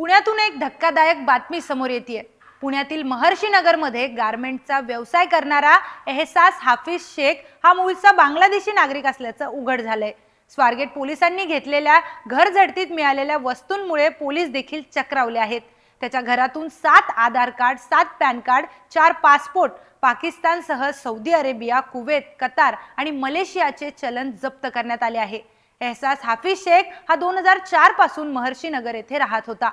पुण्यातून एक धक्कादायक बातमी समोर येते पुण्यातील महर्षी नगरमध्ये गारमेंटचा व्यवसाय करणारा एहसास हाफिज शेख हा मूळचा बांगलादेशी नागरिक असल्याचं उघड झालंय. स्वारगेट पोलिसांनी घेतलेल्या घर झडतीत मिळालेल्या वस्तूंमुळे पोलीस देखील चक्रावले आहेत. त्याच्या घरातून सात आधार कार्ड सात पॅन कार्ड चार पासपोर्ट पाकिस्तानसह सौदी अरेबिया कुवेत कतार आणि मलेशियाचे चलन जप्त करण्यात आले आहे. एहसास हाफिज शेख हा दोन हजार चारपासून महर्षी नगर येथे राहत होता.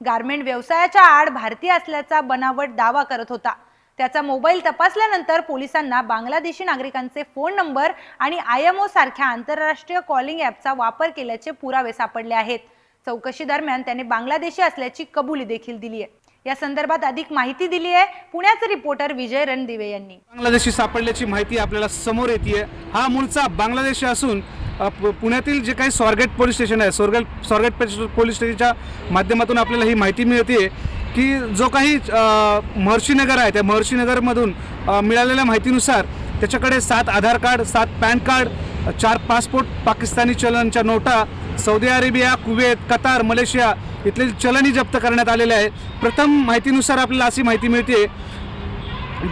गारमेंट व्यवसायाच्या आड भारतीय असल्याचा बनावट दावा करत होता. त्याचा मोबाईल तपासल्यानंतर पोलिसांना बांगलादेशी नागरिकांचे फोन नंबर आणि आय एम ओ सारख्या आंतरराष्ट्रीय कॉलिंग ॲपचा वापर केल्याचे पुरावे सापडले आहेत. चौकशी दरम्यान त्याने बांगलादेशी असल्याची कबुली देखील दिली आहे. या संदर्भात अधिक माहिती दिली आहे पुण्याचे रिपोर्टर विजय रणदिवे यांनी. बांगलादेशी सापडल्याची माहिती आपल्याला समोर येते हा मूळचा बांगलादेशी असून पुण्यातील जे काही स्वारगेट पोलीस स्टेशन आहे स्वारगेट स्वारगेट पोलीस स्टेशनच्या माध्यमातून आपल्याला ही माहिती मिळते की जो काही महर्षीनगर आहे त्या महर्षीनगरमधून मिळालेल्या माहितीनुसार त्याच्याकडे सात आधार कार्ड सात पॅन कार्ड चार पासपोर्ट पाकिस्तानी चलनच्या नोटा Saudi Arabia Kuwait Qatar Malaysia इथले चलनही जप्त करण्यात आलेले आहे. प्रथम माहितीनुसार आपल्याला अशी माहिती मिळते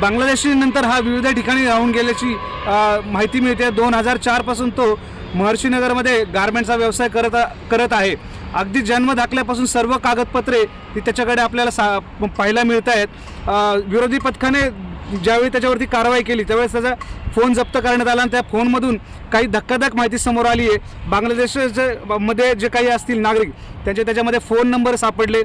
बांगलादेशीनंतर हा विविध ठिकाणी राहून गेल्याची माहिती मिळते. दोन हजार चारपासून तो महर्षीनगरमध्ये गारमेंटचा व्यवसाय करत करत आहे. अगदी जन्म दाखल्यापासून सर्व कागदपत्रे ती त्याच्याकडे आपल्याला सा पाहायला मिळत आहेत विरोधी पथकाने ज्यावेळी त्याच्यावरती कारवाई केली त्यावेळेस त्याचा फोन जप्त करण्यात आला आणि त्या फोनमधून काही धक्कादायक माहिती समोर आली आहे. बांगलादेशचे मध्ये जे काही असतील नागरिक त्यांचे त्याच्यामध्ये फोन नंबर सापडले.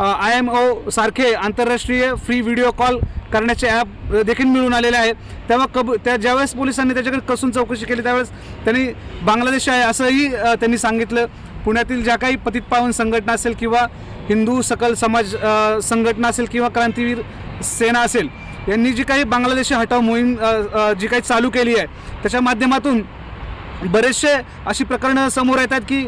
आय एम ओ सारखे आंतरराष्ट्रीय फ्री व्हिडिओ कॉल करण्याचे ॲप देखील मिळून आलेले आहे तेव्हा कब त्या ज्यावेळेस पोलिसांनी त्याच्याकडे कसून चौकशी केली त्यावेळेस त्यांनी बांगलादेश आहे असंही त्यांनी सांगितलं. पुण्यातील ज्या काही पतित पावन संघटना असेल किंवा हिंदू सकल समाज संघटना असेल किंवा क्रांतीवीर सेना असेल यांनी जी काही बांगलादेशी हटाव मोहीम जी काही चालू केली आहे त्याच्या माध्यमातून बरेचसे अशी प्रकरणं समोर येतात की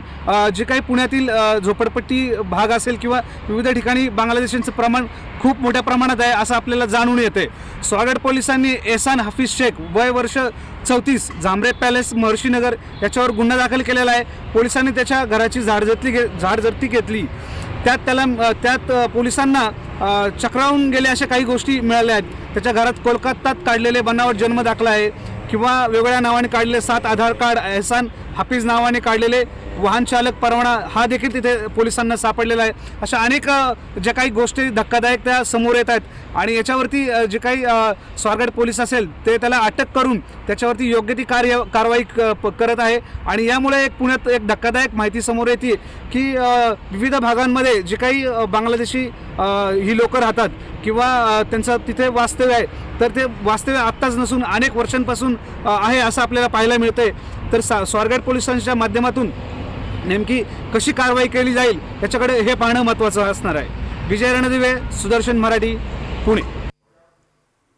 जे काही पुण्यातील झोपडपट्टी भाग असेल किंवा विविध ठिकाणी बांगलादेशींचं प्रमाण खूप मोठ्या प्रमाणात आहे असं आपल्याला जाणून येते. स्वागड पोलिसांनी एहसान हफीज शेख वय वर्ष चौतीस जांभरे पॅलेस महर्षीनगर याच्यावर गुन्हा दाखल केलेला आहे. पोलिसांनी त्याच्या घराची झाडजतली घे झाडझडती घेतली. त्यात त्याला त्यात पोलिसांना चक्रावून गेले अशा काही गोष्टी मिळाल्या आहेत. त्याच्या घरात कोलकातात काढलेले बनावट जन्म दाखला आहे. किंवा वेगवेगळ्या नावाने काढलेले सात आधार कार्ड एहसान हाफिज नावाने काढलेले वाहन चालक परवाना हा देखील तिथे पोलिसांना सापडलेला आहे. अशा अनेक ज्या काही गोष्टी धक्कादायक त्या समोर येत आहेत. आणि याच्यावरती जे काही अ, स्वारगेट पोलीस असेल ते त्याला अटक करून त्याच्यावरती योग्य ती कार्य कारवाई क- करत आहे. आणि यामुळे एक पुण्यात एक धक्कादायक माहिती समोर येते की विविध भागांमध्ये जे काही बांगलादेशी ही लोकं राहतात किंवा त्यांचं तिथे वास्तव्य आहे तर ते वास्तव्य आत्ताच नसून अनेक वर्षांपासून आहे असं आपल्याला पाहायला मिळतंय. तर सा स्वारगेट पोलिसांच्या माध्यमातून नेमकी कशी कारवाई केली जाईल याच्याकडे हे पाहणं महत्त्वाचं असणार आहे. विजय रणदिवे सुदर्शन मराठी पुणे.